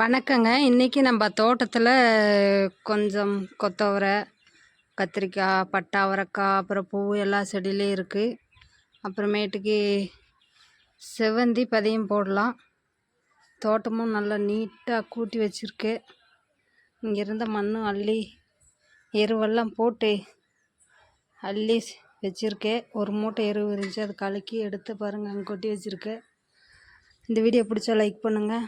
வணக்கங்க. இன்றைக்கி நம்ம தோட்டத்தில் கொஞ்சம் கொத்தவரை கத்திரிக்காய் பட்டை அவரைக்காய் அப்புறம் பூ எல்லா செடியிலையும் இருக்குது அப்புறமேட்டுக்கு செவ்வந்தி பதியம் போடலாம். தோட்டமும் நல்லா நீட்டாக கூட்டி வச்சுருக்கு. இங்கே இருந்த மண்ணும் அள்ளி எருவெல்லாம் போட்டு அள்ளி வச்சுருக்கேன் ஒரு மூட்டை எருவு இருந்துச்சு. அது கலக்கி எடுத்து பாருங்கள் அங்கே கொட்டி வச்சுருக்கேன் இந்த வீடியோ பிடிச்சா லைக் பண்ணுங்கள்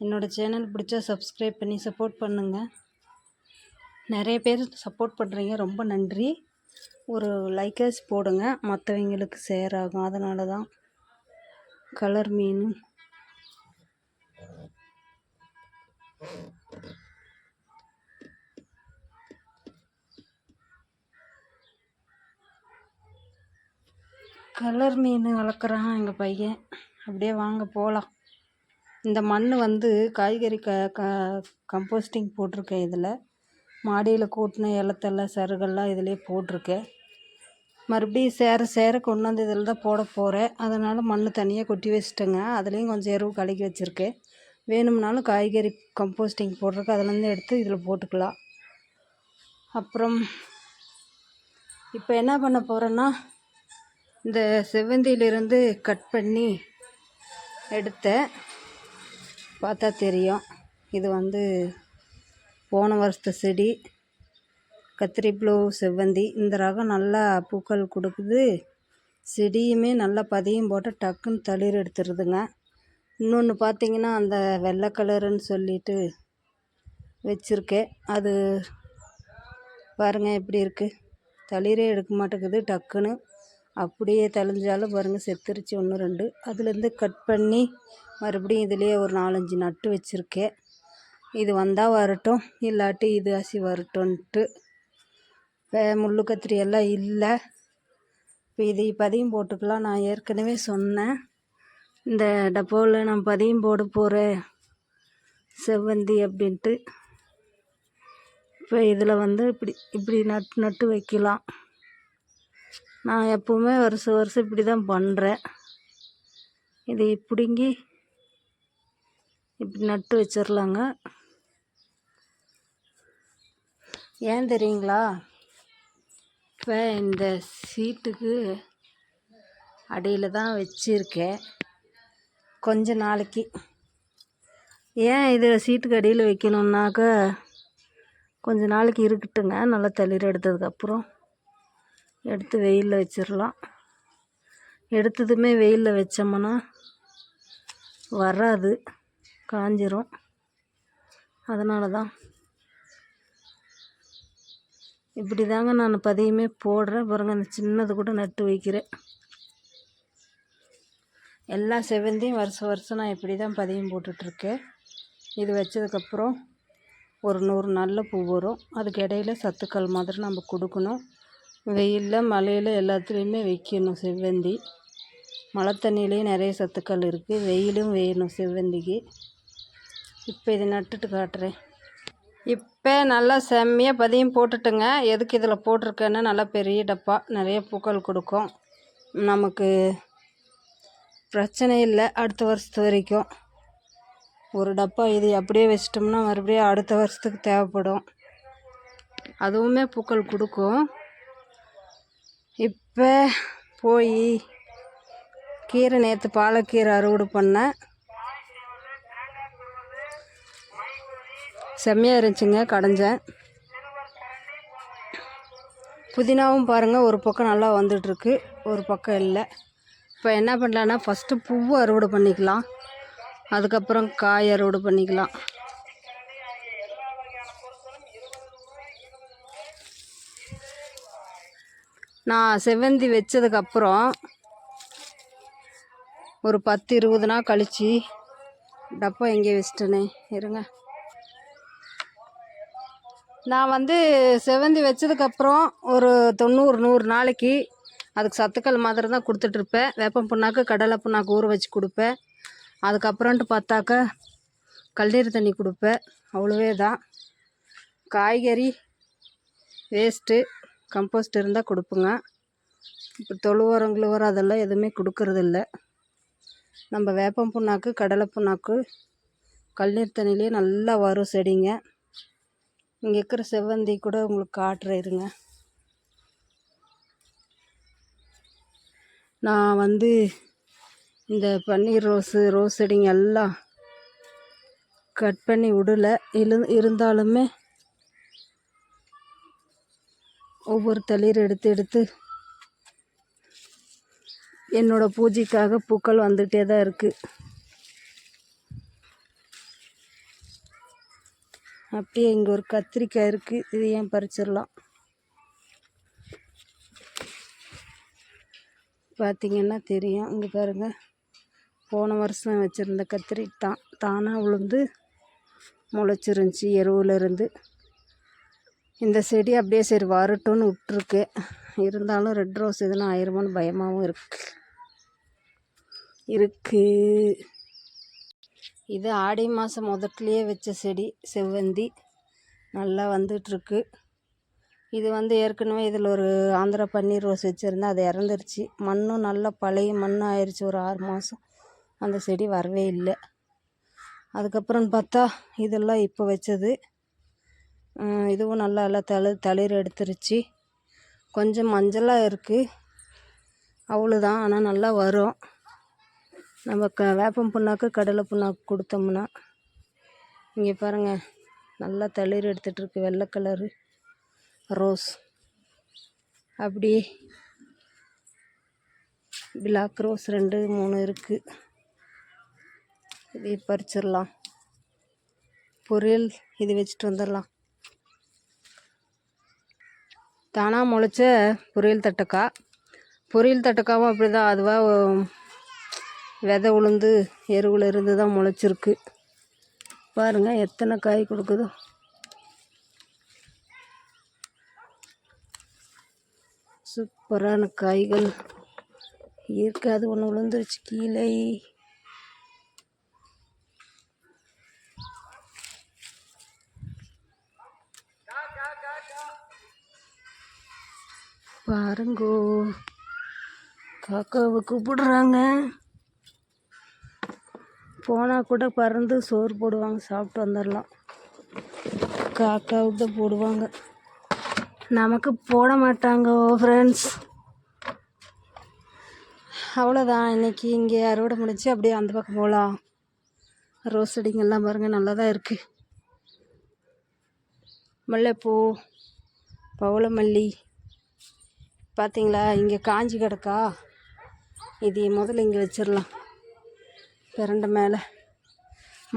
என்னோடய சேனல் பிடிச்சா சப்ஸ்கிரைப் பண்ணி சப்போர்ட் பண்ணுங்கள் நிறைய பேர் சப்போர்ட் பண்ணுறீங்க ரொம்ப நன்றி. ஒரு லைக்கர்ஸ் போடுங்க மற்றவங்களுக்கு ஷேர் ஆகும். அதனால தான் கலர் மீன் கலர் மீன் வளர்க்குறான் எங்கள் பையன். அப்படியே வாங்க போகலாம் இந்த மண் வந்து காய்கறி க க கம்போஸ்டிங் போட்டிருக்கேன் இதில். மாடியில் கூட்டின இலத்தெல்லாம் சருகெல்லாம் இதிலே போட்டிருக்கேன். மறுபடியும் சேர சேர கொண்டு வந்து இதில் தான் போட போகிறேன் அதனால் மண் தனியாக கொட்டி வச்சுட்டேங்க. அதுலேயும் கொஞ்சம் எருவு கலக்கி வச்சுருக்கேன். வேணும்னாலும் காய்கறி கம்போஸ்டிங் போட்டிருக்கு அதுலேருந்து எடுத்து இதில் போட்டுக்கலாம். அப்புறம் இப்போ என்ன பண்ண போகிறேன்னா இந்த செவ்வந்தியிலிருந்து கட் பண்ணி எடுத்தேன். பார்த்தா தெரியும். இது வந்து போன வருஷத்து செடி. கத்திரி ப்ளூ செவ்வந்தி. இந்த ரகம் நல்லா பூக்கள் கொடுக்குது. செடியுமே நல்லா பதியம் போட்டு டக்குன்னு தளிர் எடுத்துருதுங்க. இன்னொன்று பார்த்தீங்கன்னா அந்த வெள்ளை கலருன்னு சொல்லிட்டு வச்சுருக்கேன் அது பாருங்கள் எப்படி இருக்குது தளிரே எடுக்க மாட்டேங்குது டக்குன்னு. அப்படியே தழிஞ்சாலும் பாருங்கள் செத்துருச்சு. ஒன்று ரெண்டு. அதுலேருந்து கட் பண்ணி மறுபடியும் இதுலேயே ஒரு நாலஞ்சு நட்டு வச்சுருக்கேன். இது வந்தால் வரட்டும் இல்லாட்டி இது அசி வரட்டும்ன்ட்டு. இப்போ முள் கத்திரி எல்லாம் இல்லை. இப்போ இது பதியம் போட்டுக்கலாம். நான் ஏற்கனவே சொன்னேன். இந்த டப்போவில் நான் பதியம் போட போகிறேன் செவ்வந்தி அப்படின்ட்டு. இப்போ இதில் வந்து இப்படி இப்படி நட்டு நட்டு வைக்கலாம். நான் எப்போவுமே வருஷம் வருஷம் இப்படி தான் பண்ணுறேன் இதை பிடுங்கி இப்படி நட்டு வச்சிடலாங்க ஏன் தெரியுங்களா? இப்போ இந்த சீட்டுக்கு அடியில் தான் வச்சுருக்கேன். கொஞ்ச நாளைக்கு. ஏன் இது சீட்டுக்கு அடியில் வைக்கணுன்னாக்க கொஞ்ச நாளைக்கு இருக்கட்டுங்க. நல்லா தளிர் எடுத்ததுக்கப்புறம் எடுத்து வெயிலில் வச்சிடலாம் எடுத்ததுமே வெயிலில் வச்சோம்னா வராது காஞ்சிரும். அதனால தான் இப்படி தாங்க நான் பதியமே போடுறேன். பாருங்கள் அந்த சின்னது கூட நட்டு வைக்கிறேன். எல்லா செவ்வந்தியும் வருஷம் வருஷம் நான் இப்படி தான் பதியம் போட்டுட்ருக்கேன். இது வச்சதுக்கப்புறம் ஒரு நூறு நல்ல பூ வரும். அதுக்கு இடையில சத்துக்கள் மாதிரி நம்ம கொடுக்கணும். வெயிலில் மழையில் எல்லாத்துலேயுமே வைக்கணும் செவ்வந்தி. மழை தண்ணியிலையும் நிறைய சத்துக்கள் இருக்குது வெயிலும் வேணும் செவ்வந்திக்கு. இப்போ இதை நட்டுட்டு காட்டுறேன். இப்போ நல்லா செம்மையாக பதியம் போட்டுட்டுங்க. எதுக்கு இதில் போட்டிருக்கேன்னா நல்லா பெரிய டப்பா. நிறைய பூக்கள் கொடுக்கும். நமக்கு பிரச்சனை இல்லை அடுத்த வருஷத்து வரைக்கும். ஒரு டப்பா இது அப்படியே வச்சிட்டோம்னா மறுபடியும் அடுத்த வருஷத்துக்கு தேவைப்படும். அதுவுமே பூக்கள் கொடுக்கும். இப்போ போய் கீரை நேற்று பாலக்கீரை அறுவடை பண்ணேன் செம்மையாக இருந்துச்சுங்க கடைஞ்சேன் புதினாவும் பாருங்கள் ஒரு பக்கம் நல்லா வந்துட்டுருக்கு ஒரு பக்கம் இல்லை. இப்போ என்ன பண்ணலான்னா ஃபஸ்ட்டு பூவை அறுவடை பண்ணிக்கலாம். அதுக்கப்புறம் காய் அறுவடை பண்ணிக்கலாம். நான் செவ்வந்தி வச்சதுக்கப்புறம் ஒரு பத்து இருபது நாள் கழித்து டப்பா எங்கே வச்சிட்டேனே. இருங்க. நான் வந்து செவ்வந்தி வச்சதுக்கப்புறம் ஒரு தொண்ணூறு நூறு நாளைக்கு அதுக்கு சத்துக்கள் மாதிரி தான் கொடுத்துட்ருப்பேன் வேப்பம் புண்ணாக்கு கடலை புண்ணாக்கு ஊற வச்சு கொடுப்பேன். அதுக்கப்புறம்ட்டு பார்த்தாக்கா கல்லீர் தண்ணி கொடுப்பேன். அவ்வளோவே தான். காய்கறி வேஸ்ட்டு கம்போஸ்ட் இருந்தால் கொடுப்போங்க. இப்போ தொழு உரம் உரம் அதெல்லாம் எதுவுமே கொடுக்கறதில்ல. நம்ம வேப்பம் புண்ணாக்கு கடலை புண்ணாக்கு கல்நீர் தண்ணிலேயே நல்லா வரும் செடிங்க. இங்கே இருக்கிற செவ்வந்தி கூட உங்களுக்கு காட்டுற இருங்க. நான் வந்து இந்த பன்னீர் ரோஸு ரோஸ் செடிங்க எல்லாம் கட் பண்ணி விடல. இரு இருந்தாலுமே ஒவ்வொரு தளிர் எடுத்து எடுத்து என்னோட பூஜைக்காக பூக்கள் வந்துகிட்டே தான் இருக்குது அப்படியே இங்கே ஒரு கத்திரிக்காய் இருக்குது இது ஏன் பறிச்சிடலாம்? பார்த்தீங்கன்னா தெரியும். இங்கே பாருங்கள் போன வருஷம் வச்சுருந்த கத்திரி தான் தானாக உளுந்து முளைச்சிருந்துச்சி எருவுலேருந்து இந்த செடி அப்படியே சரி வரட்டும்னு விட்ருக்கு இருந்தாலும் ரெட் ரோஸ் இதெல்லாம் ஆயிருமோன்னு பயமாகவும் இருக்கு. இருக்குது இது ஆடி மாதம் முதட்லேயே வச்ச செடி செவ்வந்தி. நல்லா வந்துட்டுருக்கு. இது வந்து ஏற்கனவே இதில் ஒரு ஆந்திரா பன்னீர் ரோஸ் வச்சுருந்தேன் அது இறந்துருச்சு. மண்ணும் நல்லா பழைய மண் ஆயிடுச்சு ஒரு ஆறு மாதம் அந்த செடி வரவே இல்லை. அதுக்கப்புறம் பார்த்தா இதெல்லாம் இப்போ வச்சது. இதுவும் நல்லா எல்லாம் தளி தளிர் எடுத்துருச்சு. கொஞ்சம் மஞ்சளாக இருக்குது அவ்வளோதான் ஆனால் நல்லா வரும். நம்ம க வேப்பம் புண்ணாக்கு கடலை புண்ணாக்கு கொடுத்தோம்னா இங்கே பாருங்கள் நல்லா தளிர் எடுத்துகிட்ருக்கு வெள்ளை கலரு ரோஸ். அப்படி பிளாக் ரோஸ் ரெண்டு மூணு இருக்குது இதை பறிச்சிடலாம். பொரியல் இது வச்சுட்டு வந்துடலாம். தானாக முளைச்ச பொரியல் தட்டக்காய் பொரியல் தட்டக்காவும் அப்படி தான் அதுவாக விதை உளுந்து எருவில் இருந்து தான் முளைச்சிருக்கு. பாருங்கள் எத்தனை காய் கொடுக்குதோ. சூப்பரான காய்கள். இருக்காது ஒன்று விழுந்துருச்சு கீழே. பாருங்கோ. காக்காவை கூப்பிடுறாங்க. போனால் கூட பறந்து சோறு போடுவாங்க சாப்பிட்டு வந்துடலாம் காக்காவுக்கு தான் போடுவாங்க. நமக்கு போட மாட்டாங்க ஃப்ரெண்ட்ஸ் அவ்வளோதான் இன்றைக்கி இங்கே அறுவடை முடிச்சு அப்படியே அந்த பக்கம் போகலாம். ரோஸ் செடிங்கெல்லாம் பாருங்கள் நல்லா தான் இருக்குது முல்லைப்பூ பவளமல்லி பார்த்தீங்களா இங்கே காஞ்சி கிடக்கா? இது முதல்ல இங்கே வச்சிடலாம் பிரண்ட மேலே.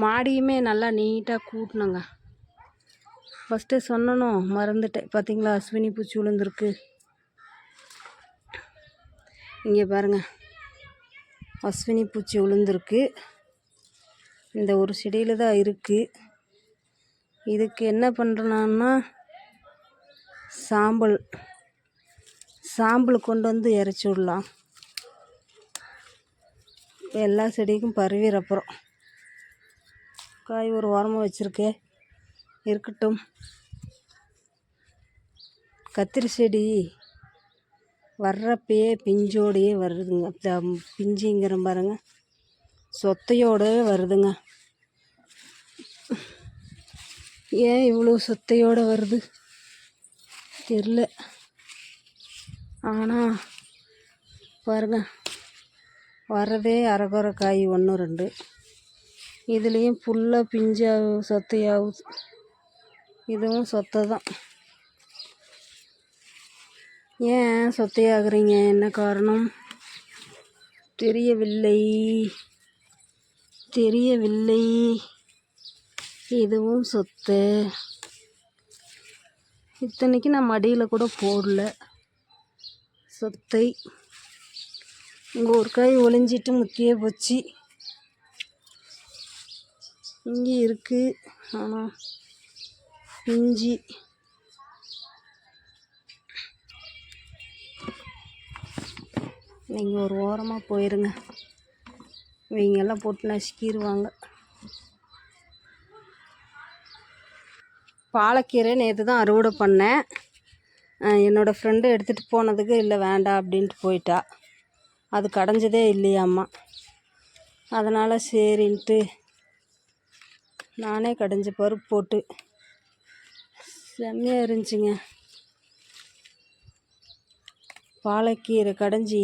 மாடியுமே நல்லா நீட்டாக கூட்டினங்க. ஃபஸ்ட்டு சொன்னனும் மறந்துட்டேன். பார்த்தீங்களா அஸ்வினி பூச்சி விழுந்துருக்கு. இங்கே பாருங்கள் அஸ்வினி பூச்சி விழுந்துருக்கு. இந்த ஒரு செடியில் தான் இருக்குது இதுக்கு என்ன பண்ணுறேன்னா சாம்பல். சாம்பல் கொண்டு வந்து இறச்சி விடலாம். எல்லா செடிக்கும் பரவிற அப்புறம். காய் ஒரு உரமாக வச்சுருக்கேன் இருக்கட்டும். கத்திரி செடி வர்றப்பயே பிஞ்சோடையே வருதுங்க. பிஞ்சுங்கிற பாருங்க. சொத்தையோடவே வருதுங்க. ஏன் இவ்வளோ சொத்தையோடு வருது? தெரில ஆனால் பாருங்க. வர்றதே அரைக்குறை காய் ஒன்று ரெண்டு. இதுலேயும் ஃபுல்லாக பிஞ்சாக சொத்தையாகும் இதுவும் சொத்தை தான் ஏன் சொத்தையாகிறீங்க? என்ன காரணம்? தெரியவில்லை. தெரியவில்லை. இதுவும் சொத்து. இத்தனைக்கு நான் மடியில் கூட போடல. சொத்தை. இங்கே ஒரு காய் ஒளிஞ்சிட்டு முக்கிய போச்சு. இங்கே இருக்குது ஆனால் இஞ்சி நீங்கள் ஒரு ஓரமாக போயிருங்க. இவங்கெல்லாம் போட்டு நசுக்கிடுவாங்க பாலக்கீரை நேற்று தான் அறுவடை பண்ணேன். என்னோடய ஃப்ரெண்டு எடுத்துகிட்டு போனதுக்கு இல்லை வேண்டாம் அப்படின்ட்டு போயிட்டா. அது கடைஞ்சதே இல்லையாம்மா. அதனால் சரின்ட்டு நானே கடைஞ்ச பருப்பு போட்டு செம்மையாக இருந்துச்சுங்க. பாலக்கீரை கடைஞ்சி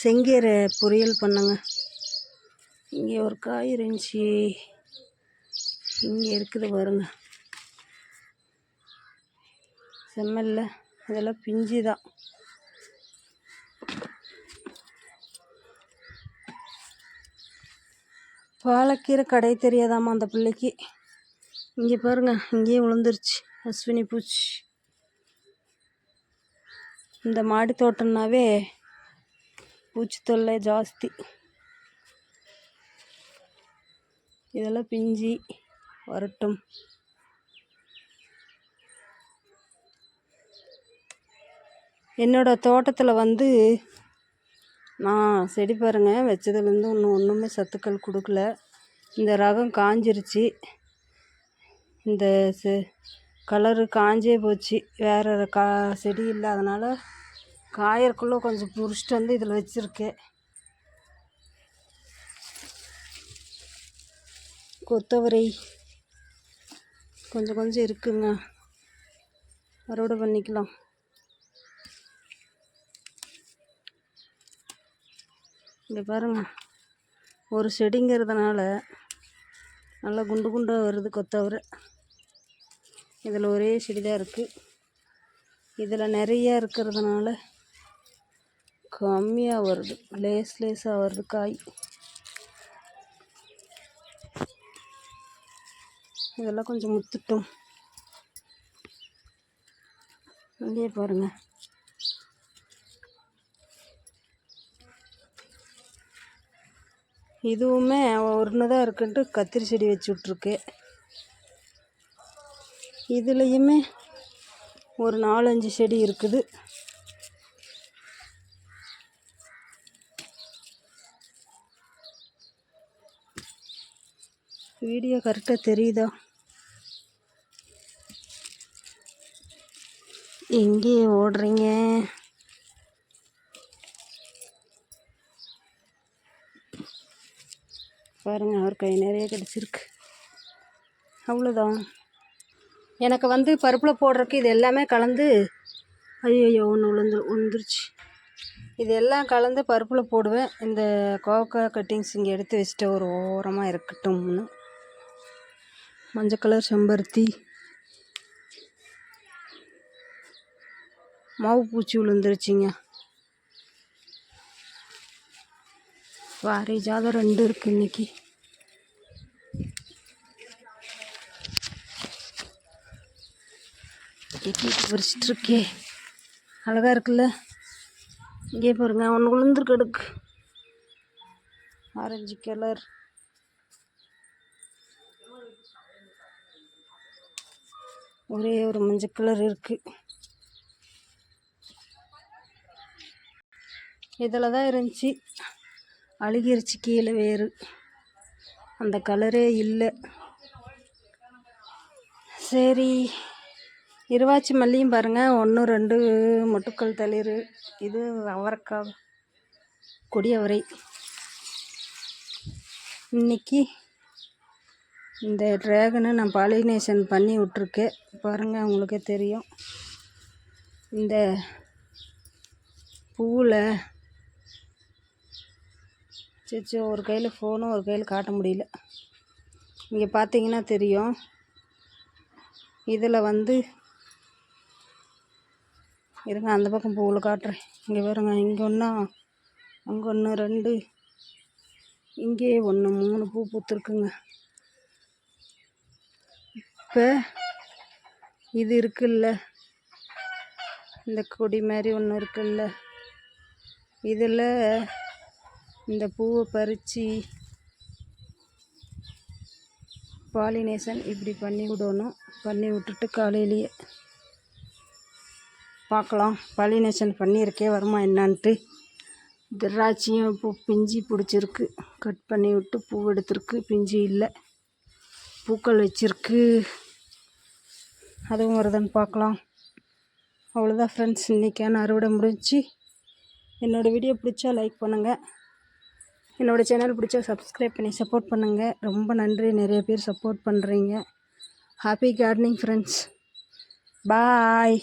செங்கீரை பொரியல் பண்ணங்க. இங்கே ஒரு காய் இருந்துச்சு. இங்கே இருக்குது பாருங்கள் செம்மல்ல. இதெல்லாம் பிஞ்சு தான். பாலக்கீரை கடை தெரியாதாம்மா அந்த பிள்ளைக்கு. இங்கே பாருங்க இங்கேயே விழுந்துருச்சு அஸ்வினி பூச்சி. இந்த மாடி தோட்டம்னாவே பூச்சி தொல்லை ஜாஸ்தி. இதெல்லாம் பிஞ்சி வரட்டும். என்னோட தோட்டத்தில் வந்து நான் செடி பாருங்க வச்சதுலேருந்து ஒன்றும் ஒன்றுமே சத்துக்கள் கொடுக்கல. இந்த ரகம் காஞ்சிருச்சு. இந்த செ கலரு காஞ்சே போச்சு. வேறு கா செடி இல்லை அதனால் காயறக்குள்ளே கொஞ்சம் புரிச்சிட்டு வந்து இதில் வச்சுருக்கேன். கொத்தவரை கொஞ்சம் கொஞ்சம் இருக்குங்க. அறுவடை பண்ணிக்கலாம். இங்கே பாருங்கள் ஒரு செடிங்கிறதுனால நல்லா குண்டு குண்டாக வருது கொத்தவரை. இதில் ஒரே செடி தான் இருக்குது இதில் நிறையா இருக்கிறதுனால கம்மியாக வருது. லேஸ் லேஸாக வருது காய். இதெல்லாம் கொஞ்சம் முத்துட்டும். அங்கேயே பாருங்கள் இதுவுமே ஒன்று தான் இருக்குன்ட்டு கத்திரி செடி வச்சு விட்ருக்கேன் இதுலேயுமே ஒரு நாலஞ்சு செடி இருக்குது. வீடியோ கரெக்டாக தெரியுதா? எங்கே ஓடுறீங்க? பாருங்க அவர் கை நிறைய கிடச்சிருக்கு. அவ்வளோதான் எனக்கு வந்து பருப்பில் போடுறதுக்கு இது எல்லாமே கலந்து ஐயோ ஒன்று உளுந்து உளுந்துருச்சு. இது எல்லாம் கலந்து பருப்பில் போடுவேன். இந்த கோவக்காய் கட்டிங்ஸ் இங்கே எடுத்து வச்சுட்டு ஒரு ஓரமாக இருக்கட்டும்னு. மஞ்சள் கலர் செம்பருத்தி. மாவு பூச்சி விழுந்துருச்சிங்க வாரி ரெண்டு இருக்குது இன்னைக்கு. எட்டிட்டு இருக்கே. அழகாக இருக்குல்ல? இங்கே பாருங்க ஒன்று விழுந்துருக்கு எடுக்கு ஆரஞ்சு கலர். ஒரே ஒரு மஞ்சள் கலர் இருக்குது இதில் தான் இருந்துச்சு. அழுகிருச்சு கீழே வேறு அந்த கலரே இல்லை. சரி இருவாச்சி மல்லியும் பாருங்கள் ஒன்று ரெண்டு மொட்டுக்கள் தளிர். இது அவரைக்காய் கொடி அவரை. இன்னைக்கு இந்த ட்ராகனை நான் பாலினேஷன் பண்ணி விட்ருக்கேன் பாருங்கள் உங்களுக்கே தெரியும். இந்த பூவில் சச்சோ ஒரு கையில் ஃபோனும் ஒரு கையில் காட்ட முடியல. இங்கே பார்த்தீங்கன்னா தெரியும். இதில் வந்து இருங்க அந்த பக்கம் பூவில் காட்டுறேன். இங்கே பாருங்க இங்கே ஒன்றா அங்கே ஒன்று ரெண்டு இங்கே ஒன்று மூணு பூ பூத்துருக்குங்க. இப்போ இது இருக்குல்ல இந்த கொடி மாதிரி ஒன்று இருக்குல்ல இதில் இந்த பூவை பறித்து பாலினேஷன் இப்படி பண்ணி விடணும். பண்ணி விட்டுட்டு காலையிலேயே பார்க்கலாம். பாலினேஷன் பண்ணியிருக்கே வருமா என்னான்ட்டு. திராட்சையும் இப்போ பிஞ்சி பிடிச்சிருக்கு. கட் பண்ணி விட்டு பூ எடுத்திருக்கு. பிஞ்சி இல்லை. பூக்கள் வச்சிருக்கு. அதுவும் வருதுன்னு பார்க்கலாம். அவ்வளோதான் ஃப்ரெண்ட்ஸ் இன்றைக்கான அறுவடை முடிஞ்சு. என்னோடய வீடியோ பிடிச்சா லைக் பண்ணுங்கள் என்னோடய சேனல் பிடிச்சா சப்ஸ்கிரைப் பண்ணி சப்போர்ட் பண்ணுங்கள் ரொம்ப நன்றி. நிறைய பேர் சப்போர்ட் பண்ணுறீங்க ஹாப்பி கார்டனிங் ஃப்ரெண்ட்ஸ் பாய்